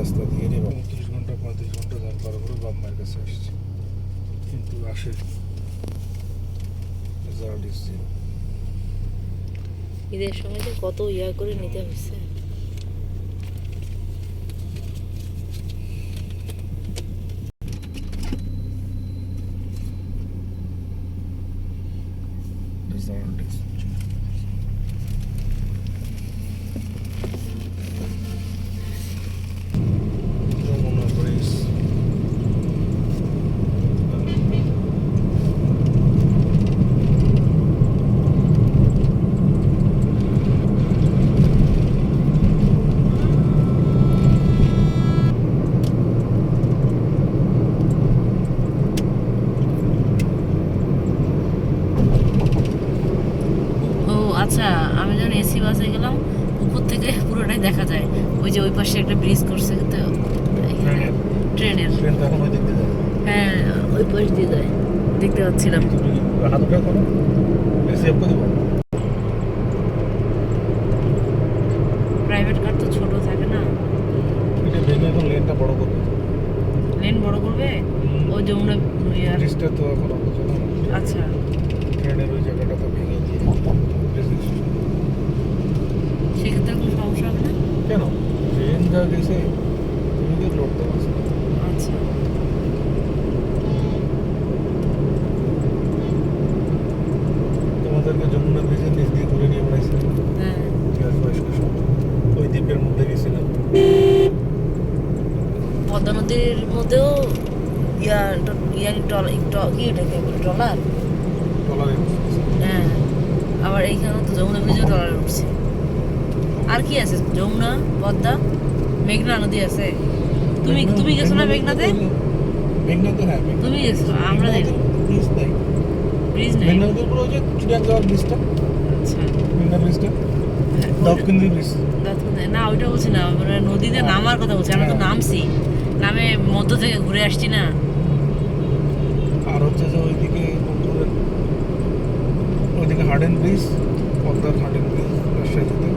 রাস্তা দিয়ে রে উনত্রিশ ঘণ্টা পঁয়ত্রিশ ঘণ্টা যাওয়ার পর করে বাপ মায়ের কাছে আসছে। কিন্তু আসে। রেজাল্ট ইস জিরো ঈদের সময় যে কত ইয়া করে নিতে হয়েছে। রেজাল্ট ইস ব্রিজ ও আচ্ছা আমি যখন এসি বাসে গেলাম উপর থেকে পুরোটাই দেখা যায়। ওই যে ওই পাশে একটা ব্রিজ করছে তো ট্রেনের। হ্যাঁ ওই পাশ দিয়ে যায়। দেখতে পাচ্ছিলাম। প্রাইভেট কার তো ছোট থাকে না। লেনটা বড় করবে। লেন বড় করবে? ওই যমুনা ইয়ার ব্রিজটা তো এখন আচ্ছা। ট্রেনের ওই জায়গাটা তো ভেঙে দিয়ে তুমি লড়তে পারছ আচ্ছা। তোমাদেরকে যমুনা ব্রিজের নিচ দিয়ে ঘুরে নিয়ে হ্যাঁ। বয়স্ক ওই দ্বীপের মধ্যে গেছিলাম। পদ্মা নদীর মধ্যেও ইয়া ইয়ার টল কি এটাকে বলে ট্রলার হ্যাঁ। আবার এইখানে তো যমুনা ব্রিজেও ট্রলার উঠছে আর কি আছে? যমুনা পদ্মা? মেঘনা নদী আছে। তুমি তুমি গেছো না মেঘনাতে? মেঘনাতে হ্যাঁ তুমি গেছো আমরা মেঘনাতে ব্রিজ নাই। ব্রিজ নেই। মেঘনাতে পুরো ওই যে চিড়িয়ান যাওয়ার ব্রিজটা। আচ্ছা। মেঘনা ব্রিজটা। হ্যাঁ, ব্রিজ। না ওইটা বলছি না মানে নদীতে নামার কথা বলছি আমরা তো হ্যাঁ। নামছি। নামে মধ্য থেকে ঘুরে আসছি না। আর হচ্ছে যে ওইদিকে ওইদিকে হার্ডেন ব্রিজ পদ্মার হার্ডেন ব্রিজ রাজশাহীতে।